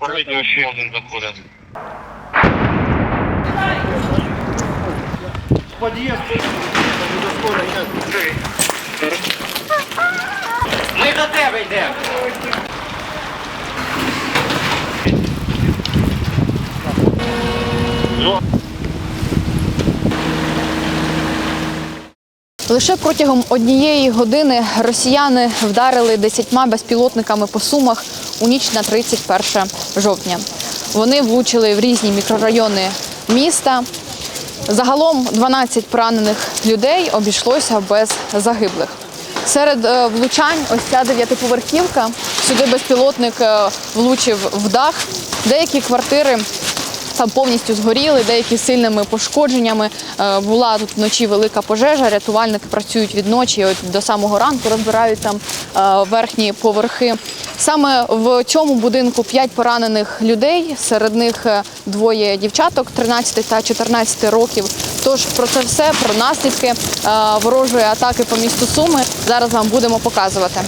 Попередньо ще один заходить. Ми до тебе йдемо. Лише протягом однієї години росіяни вдарили десятьма безпілотниками по сумах у ніч на 31 жовтня. Вони влучили в різні мікрорайони міста. Загалом 12 поранених людей обійшлося без загиблих. Серед е, влучань ось ця дев'ятиповерхівка. Сюди безпілотник е, влучив в дах. Деякі квартири там повністю згоріли, деякі сильними пошкодженнями. Е, Була тут вночі велика пожежа. Рятувальники працюють від ночі от до самого ранку, розбирають там е, верхні поверхи. Саме в цьому будинку п'ять поранених людей. Серед них е, двоє дівчаток 13 та 14 років. Тож про це все, про наслідки ворожої атаки по місту Суми зараз вам будемо показувати.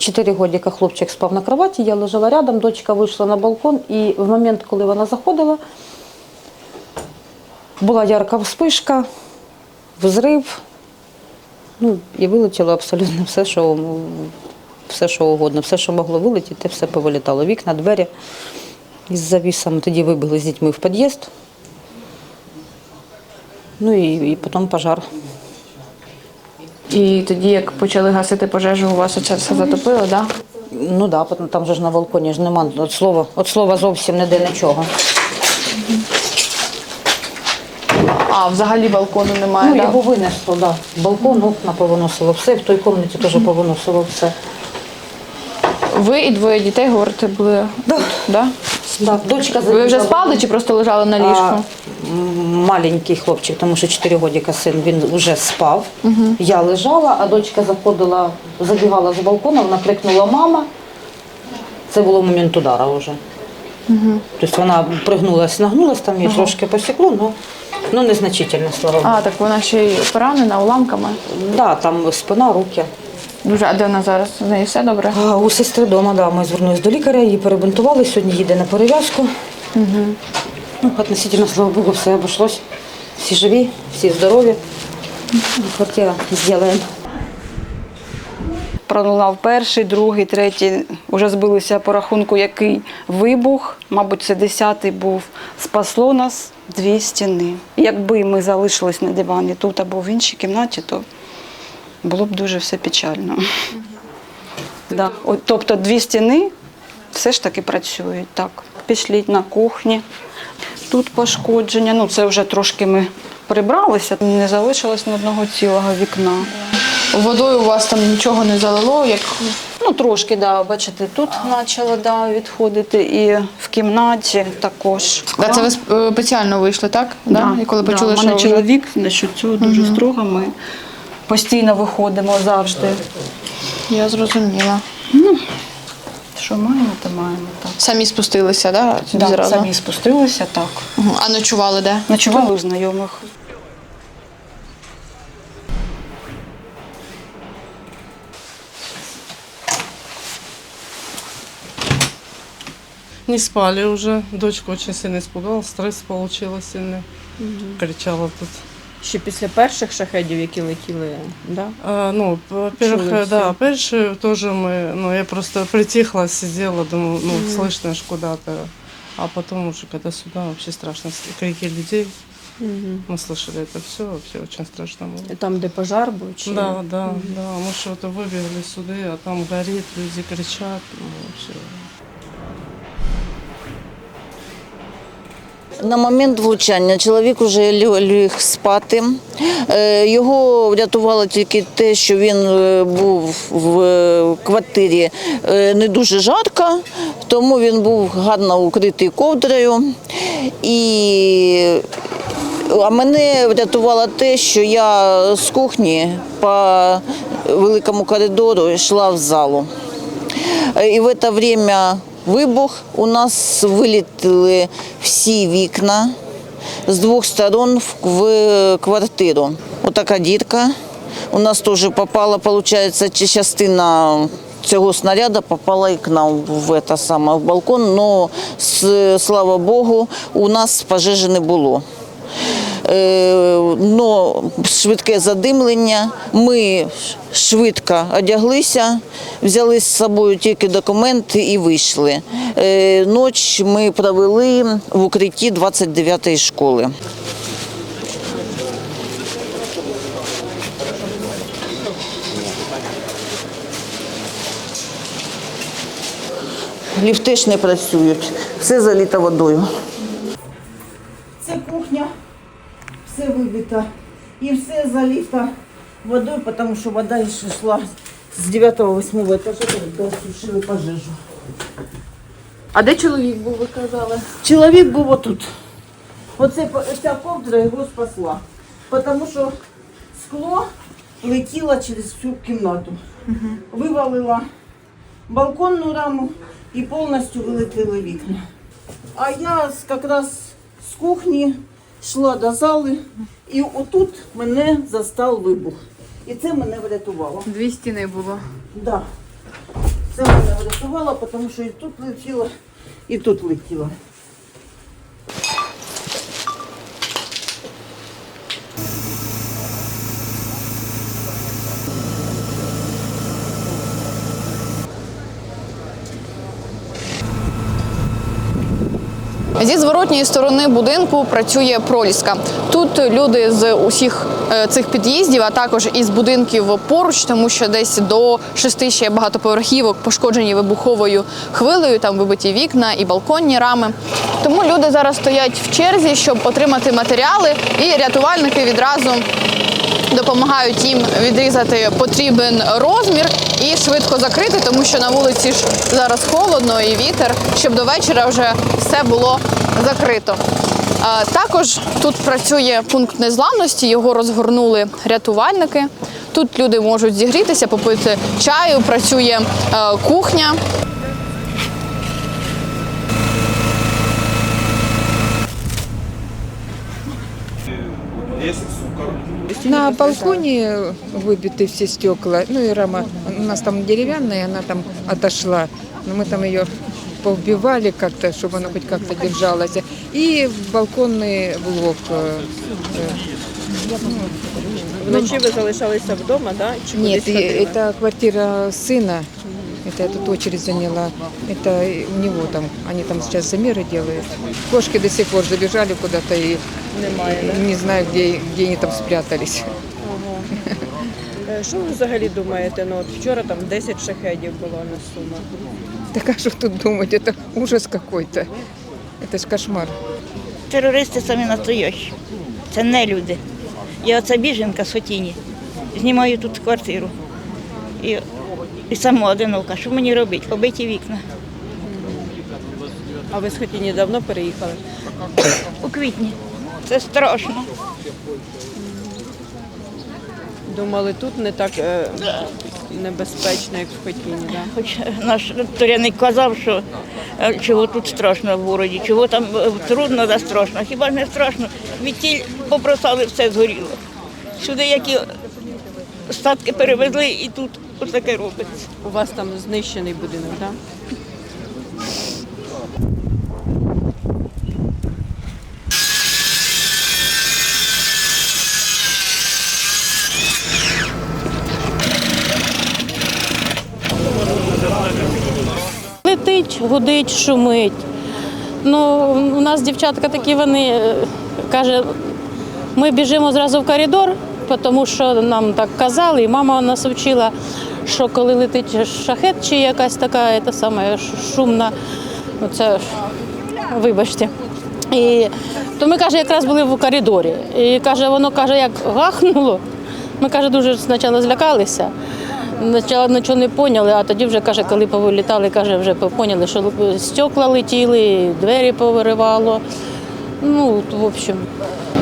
Чотири годика хлопчик спав на кроваті, я лежала рядом, дочка вийшла на балкон, і в момент, коли вона заходила, була ярка вспишка, взрив, ну, і вилетіло абсолютно все, що, все, що угодно. Все, що могло вилетіти, все повилітало. Вікна, двері із завісами. Тоді вибігли з дітьми в під'їзд. Ну і, і потім пожар. І тоді, як почали гасити пожежу, у вас оце все затопило, так? Ну так, да, там же ж на балконі ж нема от слова, от слова зовсім ніде нічого. А взагалі балкону немає. Ну, да? його винесло, да. Балкон, окна повиносило все, в той кімнаті теж повиносило все. Ви і двоє дітей говорите були. Да. Да? Да. Дочка Ви вже спали чи просто лежали на ліжку? маленький хлопчик, тому що 4 годика син, він вже спав. Я лежала, а дочка заходила, забігала з балкона, вона крикнула мама. Це було момент удара вже. Тобто вона пригнулась, нагнулась, там її трошки посікло, але ну, незначительно, слава А, так вона ще й поранена уламками. Да, там спина, руки. Дуже, а де вона зараз? З нею все добре? А, у сестри вдома, да, ми звернулися до лікаря, її перебинтували, сьогодні їде на перев'язку. Угу. Ну, относительно, слава Богу, все обійшлось. Всі живі, всі здорові. Квартира зробимо. Пролунав перший, другий, третій. Уже збилися по рахунку, який вибух. Мабуть, це десятий був. Спасло нас дві стіни. Якби ми залишились на дивані тут або в іншій кімнаті, то було б дуже все печально. Да. От, тобто дві стіни все ж таки працюють. Так. Пішліть на кухні. Тут пошкодження. Ну, це вже трошки ми прибралися. Не залишилось ні одного цілого вікна. Водою у вас там нічого не залило, як Ну, трошки, да, бачите, тут почало да, відходити і в кімнаті також. да, це ви е, спеціально вийшли, так? Да? І коли почули, да, що мене вже... чоловік насчет цього дуже строго. Ми постійно виходимо завжди. я зрозуміла. Що маємо, то маємо так. Самі спустилися, да? Да, зразу? самі спустилися так. А ночували де? Ночували у знайомих. Не спали уже. Дочка очень сильно испугалась, стресс получила сильный. Кричала тут. Ще після перших шахедів, які летіли, да? А, ну, Чули во-первых, всі. да, першие тоже мы, ну, я просто притихла, сидела, думаю, ну, слышно ж куда-то. А потом уже, когда сюда, вообще страшно, с- крики людей. Мы слышали это все, вообще очень страшно было. Там, де пожар був? Чи... Да, да, да. Мы что-то выбегали сюда, а там горит, люди кричат. Ну, вообще. На момент влучання чоловік вже ліг спати. Е, Його врятувало тільки те, що він е, був в квартирі е, не дуже жарко, тому він був гарно укритий ковдрою. І... А мене врятувало те, що я з кухні по великому коридору йшла в залу. І в це время вибух у нас вилітили всі вікна з двох сторон в- квартиру. Отака дірка. У нас теж попала, виходить, частина цього снаряду попала і к нам в це саме в балкон. але слава Богу, у нас пожежі не було. Е, но швидке задимлення. Ми швидко одяглися, взяли з собою тільки документи і вийшли. Е, Ніч ми провели в укритті 29-ї школи. Ліфти ж не працюють, все заліто водою. Все вибито. І все залито водою, тому що вода ще йшла з 9-8 етажа, коли сушили пожежу. А де чоловік був, ви казали? Чоловік був отут. Оце ця ковдра його спасла. Тому що скло летіло через всю кімнату. Вивалила балконну раму і повністю вилетіли вікна. А я якраз з кухні йшла до зали, і отут мене застав вибух. І це мене врятувало. Дві стіни було. Да. Це мене врятувало, тому що і тут летіло, і тут летіло. Зі зворотньої сторони будинку працює проліска. Тут люди з усіх е, цих під'їздів, а також із будинків поруч, тому що десь до шести ще багатоповерхівок пошкоджені вибуховою хвилею, там вибиті вікна і балконні рами. Тому люди зараз стоять в черзі, щоб отримати матеріали, і рятувальники відразу допомагають їм відрізати потрібен розмір і швидко закрити, тому що на вулиці ж зараз холодно і вітер, щоб до вечора вже все було закрито. Також тут працює пункт незламності, його розгорнули рятувальники. Тут люди можуть зігрітися, попити чаю, працює е, кухня. На балконе выбиты все стекла, ну и рама, у нас там деревянная, она там отошла, но мы там ее поубивали как-то, чтобы она хоть как-то держалась. И балконный блок. э, Вночі ви залишалися вдома, да? Чи Нет, кудись и ходили? это квартира сына, это я тут очередь заняла, это у него там, они там сейчас замеры делают. Кошки до сих пор забежали куда-то и Немає, да? не знаю, где, где они там спрятались. Е, Що ви взагалі думаєте? Ну от вчора там 10 шахедів було на сумах. Так а что тут думать, это ужас какой-то. Это ж кошмар. Терористи самі настоящі. Це не люди. Я оця біженка з Хотіні. Знімаю тут квартиру. І, і сама одинока. Що мені робити? Побиті вікна. А ви з Хотіні давно переїхали? У квітні. Це страшно. Думали, тут не так е, небезпечно, як в Хотіні, да? Хоч наш туряник казав, що е, чого тут страшно в городі, чого там е, трудно да страшно. Хіба ж не страшно? Відтіль попросали все згоріло. Сюди які статки перевезли і тут отаке робиться. У вас там знищений будинок, так? Летить, гудить, шумить. Ну, у нас дівчатка такі, вони е, каже, ми біжимо зразу в коридор, тому що нам так казали, і мама нас вчила, що коли летить шахет чи якась така та саме шумна, ну це вибачте. І то ми каже, якраз були в коридорі. І каже, воно каже, як гахнуло. Ми каже, дуже спочатку злякалися. Спочатку нічого не поняли, а тоді вже каже, коли повилітали, каже, вже поняли, що стекла летіли, двері повиривало. Ну, в общем,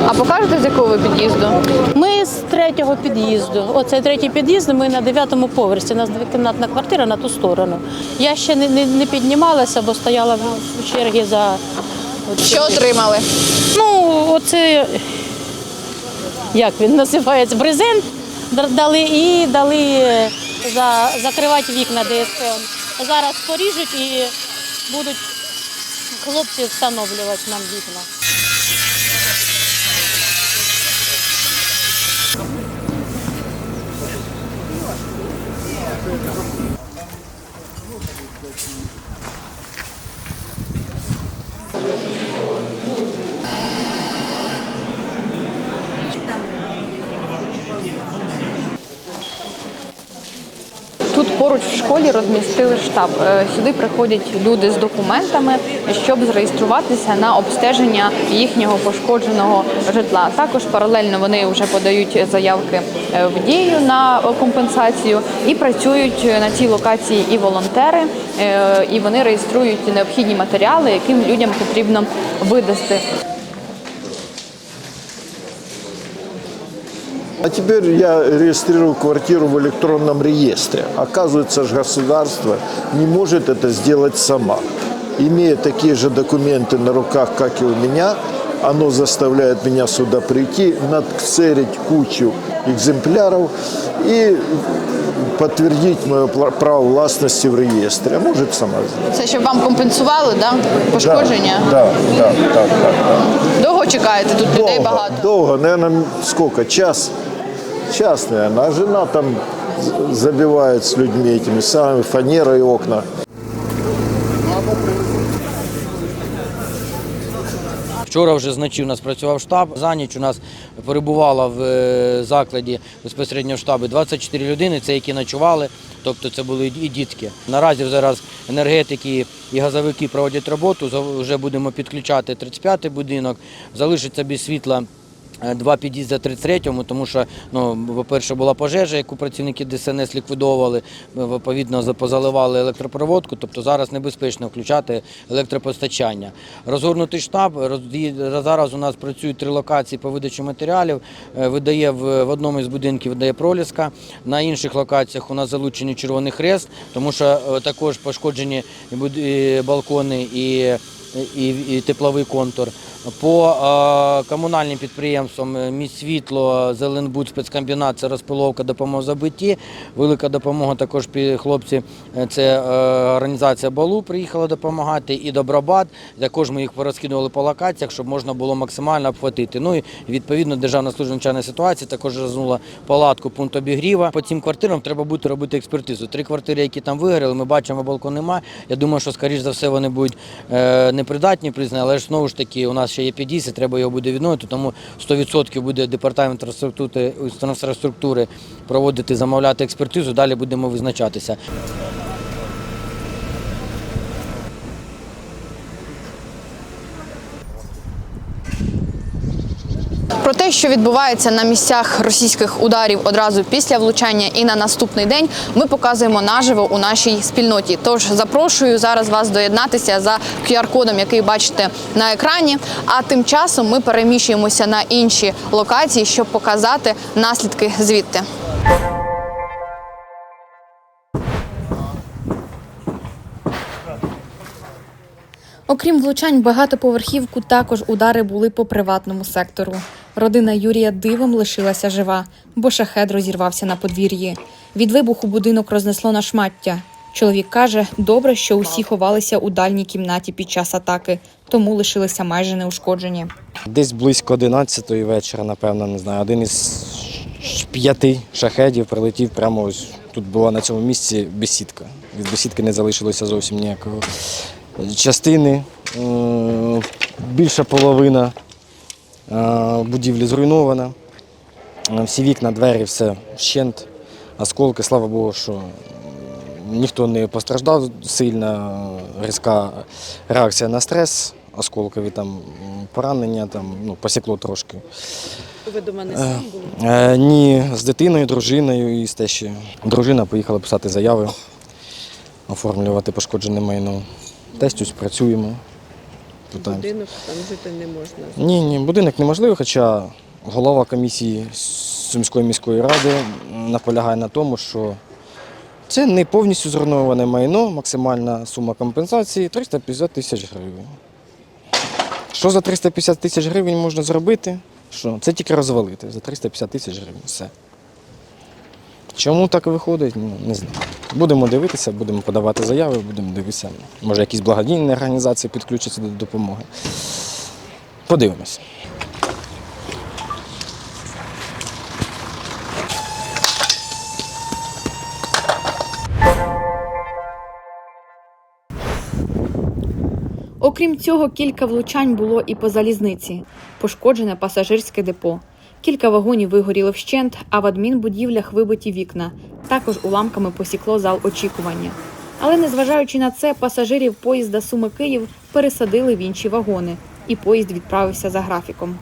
А покажете, з якого ви під'їзду? Ми з третього під'їзду. Оце третій під'їзд. Ми на дев'ятому поверсі. У нас двокімнатна квартира на ту сторону. Я ще не, не, не піднімалася, бо стояла в чергі за от Що отримали? Ну, оце як він називається? Брезент дали і дали за, закривати вікна ДСП. Зараз поріжуть і будуть хлопці встановлювати нам вікна. Тут поруч в школі розмістили штаб. Е, Сюди приходять люди з документами, щоб зареєструватися на обстеження їхнього пошкодженого житла. Також паралельно вони вже подають заявки е, в дію на компенсацію і працюють на цій локації і волонтери, е, і вони реєструють необхідні матеріали, яким людям потрібно видасти. А теперь я регистрирую квартиру в электронном реестре. Оказывается, же государство не может это сделать сама. Имея такие же документы на руках, как и у меня, оно заставляет меня сюда прийти, нацелить кучу экземпляров и подтвердить мое пла- право властности в реестре. А может сама сделать. Це щоб вам компенсували да? пошкодження. Да, да, да, да, да. Довго чекаєте тут людей Долго, багато. долго, наверное, сколько? Час? Час, наверное. А жена там забивает с людьми этими самыми фанерой окна. Вчора вже зночі у нас працював штаб. За ніч у нас перебувало в е, закладі безпосередньо в штабі 24 людини, це які ночували, тобто це були і дітки. Наразі зараз енергетики і газовики проводять роботу. Вже будемо підключати 35-й будинок. Залишиться без світла. Е, Два під'їзди 33-му, тому що, ну, по-перше, була пожежа, яку працівники ДСНС ліквідовували, е, відповідно позаливали електропроводку, тобто зараз небезпечно включати електропостачання. Розгорнутий штаб, зараз у нас працюють три локації по видачі матеріалів, Е, видає в, в одному із будинків видає проліска, на інших локаціях у нас залучені Червоний Хрест, тому що також пошкоджені балкони і і, і тепловий контур. По е, комунальним підприємствам е, світло, Зеленбуд, спецкомбінат, це розпиловка допомога забитті. Велика допомога також хлопці. е, Це е, організація Балу приїхала допомагати і Добробат. Також ми їх порозкидували по локаціях, щоб можна було максимально обхватити. Ну і відповідно Державна служба надзвичайної ситуації також розгнула палатку пункт обігріва. По цим квартирам треба буде робити експертизу. Три квартири, які там вигоріли, ми бачимо, балкон немає. Я думаю, що скоріш за все вони будуть е, непридатні признані, але ж знову ж таки у нас ще є під'їзд, і треба його буде відновити, тому 100% буде департамент інфраструктури проводити, замовляти експертизу, далі будемо визначатися. Що відбувається на місцях російських ударів одразу після влучання і на наступний день, ми показуємо наживо у нашій спільноті. Тож запрошую зараз вас доєднатися за QR-кодом, який бачите на екрані. А тим часом ми переміщуємося на інші локації, щоб показати наслідки звідти. Окрім влучань, багатоповерхівку також удари були по приватному сектору. Родина Юрія дивом лишилася жива, бо шахед розірвався на подвір'ї. Від вибуху будинок рознесло на шмаття. Чоловік каже, добре, що усі ховалися у дальній кімнаті під час атаки, тому лишилися майже неушкоджені. Десь близько 11 вечора, напевно, не знаю. Один із п'яти шахедів прилетів прямо ось тут була на цьому місці бесідка. Від бесідки не залишилося зовсім ніякого частини. Більша половина будівлі зруйнована. Е, Всі вікна, двері, все вщент, осколки. Слава Богу, що ніхто не постраждав сильно, різка реакція на стрес, осколкові там поранення, там, ну, посікло трошки. Ви до мене Е, сам були? Е, ні, з дитиною, дружиною і з тещою. Дружина поїхала писати заяви, оформлювати пошкоджене майно. Тестюсь, працюємо. Питаємося. Будинок там жити не можна. Ні, ні, будинок неможливо, хоча голова комісії Сумської міської ради наполягає на тому, що це не повністю зруйноване майно, максимальна сума компенсації 350 тисяч гривень. Що за 350 тисяч гривень можна зробити? Що? Це тільки розвалити за 350 тисяч гривень. Все. Чому так виходить? Ну, не знаю. Будемо дивитися, будемо подавати заяви, будемо дивитися. Може, якісь благодійні організації підключаться до допомоги. Подивимось. Окрім цього, кілька влучань було і по залізниці. Пошкоджене пасажирське депо. Кілька вагонів вигоріли вщент, а в адмінбудівлях вибиті вікна. Також уламками посікло зал очікування. Але незважаючи на це, пасажирів поїзда Суми Київ пересадили в інші вагони, і поїзд відправився за графіком.